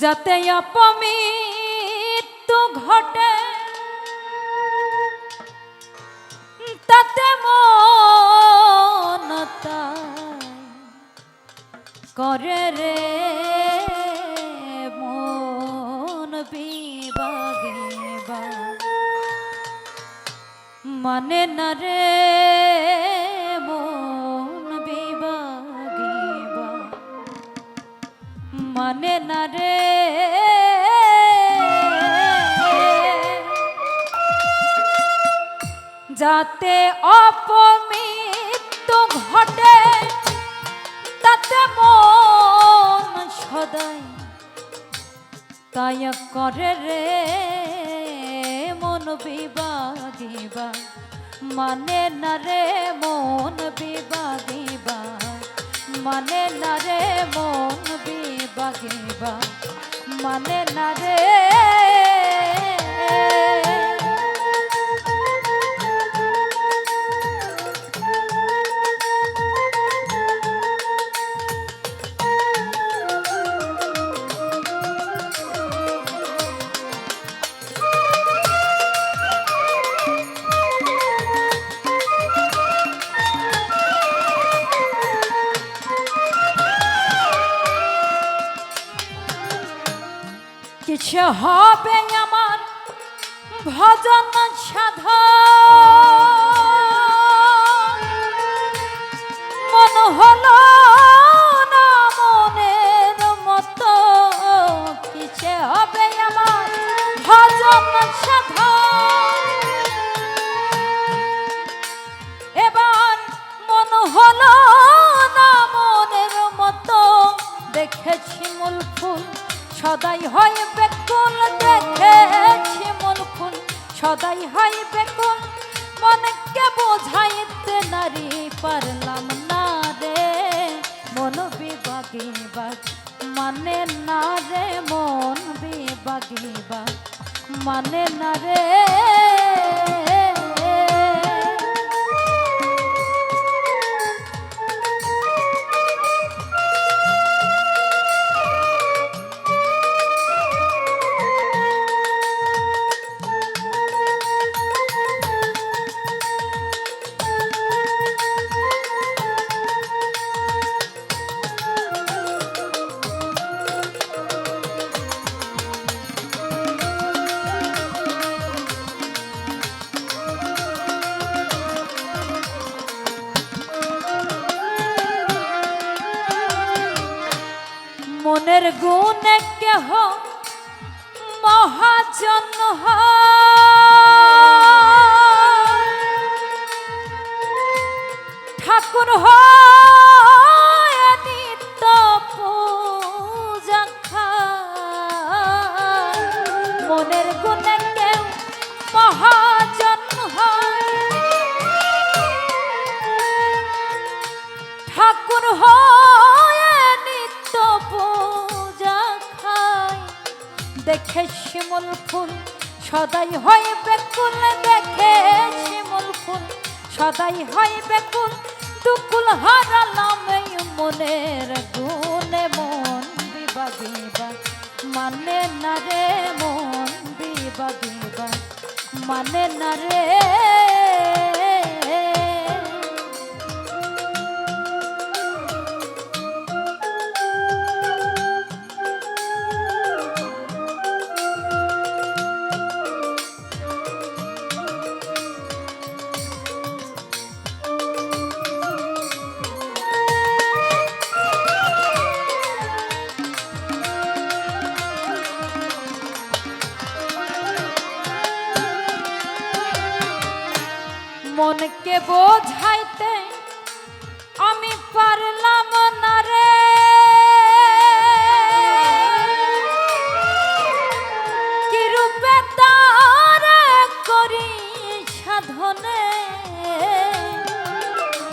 যাতে অপমৃত্যু ঘটে তাতে মন তাই করে রে মন বিবাগে মানে না রে মানে না রে। যাতে অপমৃত্যু ঘটে, তাতে মন সদাই। তাই করে রে মন বিবাগিবা মানে না রে মন বিবাগিবা মানে না রে মন বিবাগিবা মানে না রে কিছু হবে আমার ভজন সাধ মন হলো না মনের মতো, কিছু হবে আমার ভজন সাধ এবার মন হলো না মনের মতো, দেখেছি মূল ফুল সদাই হয় সদাই হয় বেকুল, মনকে বোঝাইতে নারী পারলাম না রে। মন বিবাগি বাগ মানে না রে, মন বিবাগি বাগ মানে না রে। মনের গুণে কেহ মহাজন। ঠাকুর হয় দেখে শিমুল ফুল, সদাই হয় বেকুল, দেখে শিমুল ফুল, সদাই হয় বেকুল, দুকুল হারালাম মনের গুনে মন বিবা মানে না রে মন বিবা মানে না রে মনকে বোঝাইতে আমি পারলাম না রে। কি রূপে তার করি সাধনে?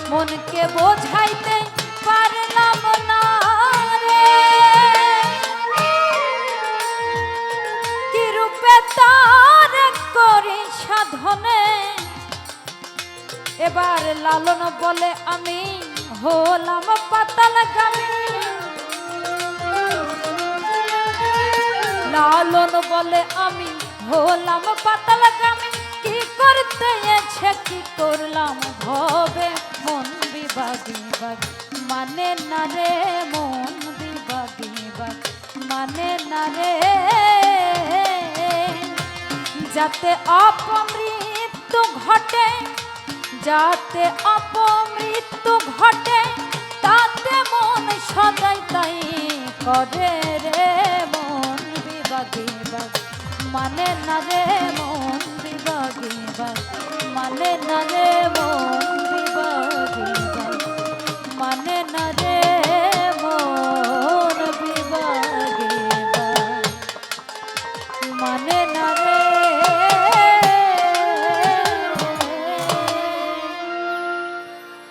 মনকে বোঝাইতে পারলাম না এবার লালন বলে আমি হলাম পাতাল গামী লালন বলে আমি হলাম পাতাল গামি কি করতে এছে কি করলাম ভবে মন বিবাগ মানে না রে মন বিবাগ মানে না রে যাতে অপমৃত্যু ঘটে যাতে অপমৃত্যু ঘটে, তাতে মন সদাই তাই করে রে মন বাগ মানে না রে মন বাগ মানে না রে মন